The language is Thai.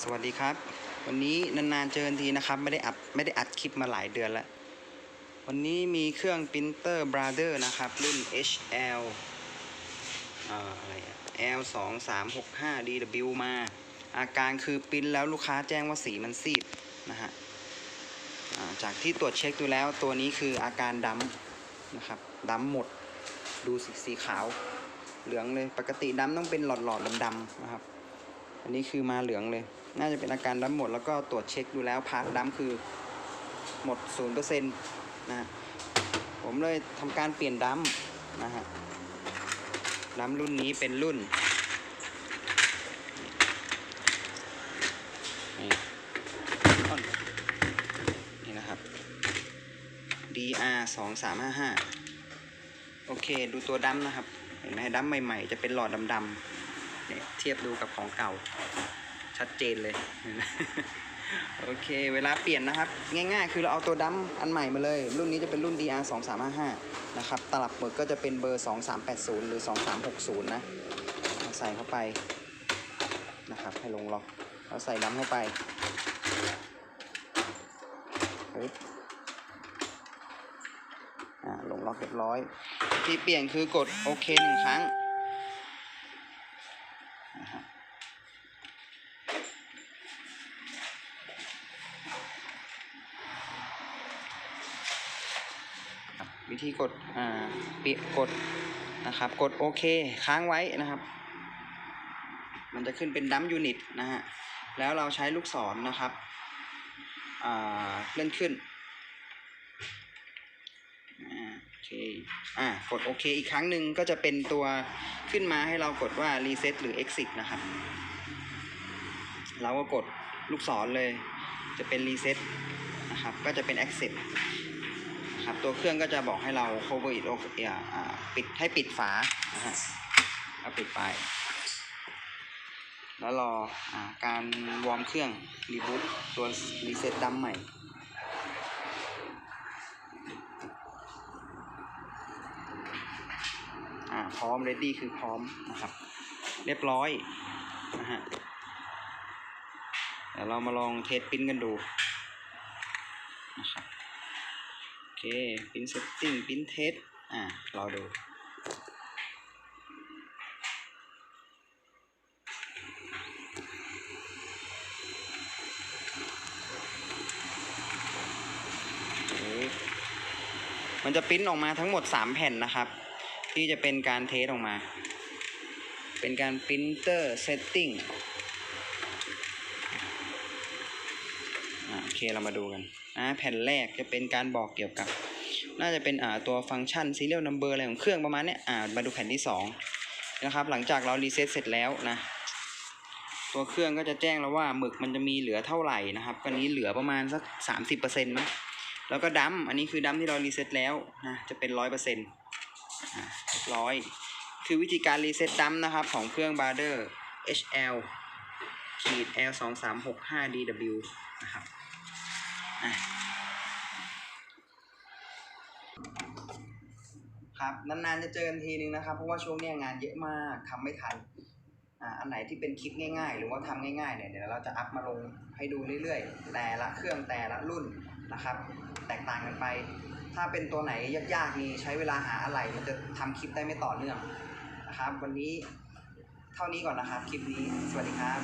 สวัสดีครับ วันนี้นานๆเจอกันทีนะครับ ไม่ได้อัดไม่ได้อัดคลิปมาหลายเดือนแล้ว วันนี้มีเครื่องปรินเตอร์ Brother นะครับ รุ่น HL อ่าอะไรอะ L 2 3 6 5 DW มา อาการคือปริ้นแล้วลูกค้าแจ้งว่าสีมันซีดนะฮะจากที่ตรวจเช็คดูแล้วตัวนี้คืออาการดำนะครับดำหมด ดูสีสีขาว เหลืองเลยปกติดำต้องเป็นหลอดๆดำๆนะครับอันนี้คือมาเหลืองเลย น่าจะเป็นอาการดำหมดแล้วก็ตรวจเช็คดูแล้วพาร์ทดำคือหมด0%นะฮะผมเลยทำการเปลี่ยนดำนะฮะดำรุ่นนี้เป็นรุ่นนี่นนี่นะครับ DR 2 3 5 5โอเค ดูตัวดำนะครับ เห็นไหมดำใหม่ ๆ จะเป็นหลอดดำๆเนี่ยเทียบดูกับของเก่า ชัดเจนเลย โอเค เวลาเปลี่ยนนะครับ ง่ายๆ คือเราเอาตัวดัมอันใหม่มาเลย รุ่นนี้จะเป็นรุ่น DR 2 3 5 5นะครับ ตลับหมึกก็จะเป็นเบอร์ 2380 หรือ 2360 นะเอาใส่เข้าไปนะครับให้ลงล็อกเราใส่ดัมเข้าไปอ่าลงล็อกเรียบร้อย ที่เปลี่ยนคือกดโอเคหนึ่งครั้ง วิธีกดอ่าปิดกดนะครับ กดโอเคค้างไว้นะครับ มันจะขึ้นเป็นดัมยูนิตนะฮะแล้วเราใช้ลูกศรนนะครับอ่าเลื่อนขึ้นโอเคอ่ากดโอเคอีกครั้งหนึ่งก็จะเป็นตัวขึ้นมาให้เรากดว่า reset หรือ exit นะครับ เราก็กดลูกศรเลย จะเป็น reset นะครับ ก็จะเป็น exit นะครับตัวเครื่องก็จะบอกให้เรา cover it อ่าปิดให้ปิดฝานะฮะก็ปิดไป แล้วรออการวอร์มเครื่อง reboot ตัว reset ดำใหม่พร้อม ready คือพร้อมนะครับ เรียบร้อยนะฮะเดี๋ยวเรามาลองเทสปิ้นกันดูนะครับ เคปริ้นเซตติ้งปริ้นเทสอ่าราดูมันจะปิ้นออกมาทั้งหมด 3 แผ่นนะครับ ที่จะเป็นการเทสออกมา เป็นการปริน เตอร์เซตติ้งโอเคเรามาดูกันนะแผ่นแรกจะเป็นการบอกเกี่ยวกับ น่าจะเป็นอ่าตัวฟังก์ชัน serial number อะไรของเครื่องประมาณเนี้ยอ่ามาดูแผ่นที่2นะครับหลังจากเรารีเซ็ตเสร็จแล้วนะตัวเครื่องก็จะแจ้งเราว่าหมึกมันจะมีเหลือเท่าไหร่นะครับอันนี้เหลือประมาณสัก 30%มั้งแล้วก็ดัมอันนี้คือดัมที่เรารีเซ็ตแล้วนะจะเป็น 100%อ่าเรียบร้อยคือวิธีการรีเซ็ตดัมนะครับของเครื่อง b a r d e r HL ขีด L 2 3 6 5 DW นะครับ ครับนานๆจะเจอกันทีนึงนะครับ เพราะว่าช่วงนี้งานเยอะมากทำไม่ทันอ่าอันไหนที่เป็นคลิปง่ายๆ หรือว่าทำง่ายๆเนี่ยเดี๋ยวเราจะอัพมาลงให้ดูเรื่อยๆ แต่ละเครื่องแต่ละรุ่นนะครับ แตกต่างกันไป ถ้าเป็นตัวไหนยากๆนี่ใช้เวลาหาอะไรมันจะทำคลิปได้ไม่ต่อเนื่องนะครับ วันนี้เท่านี้ก่อนนะครับคลิปนี้สวัสดีครับ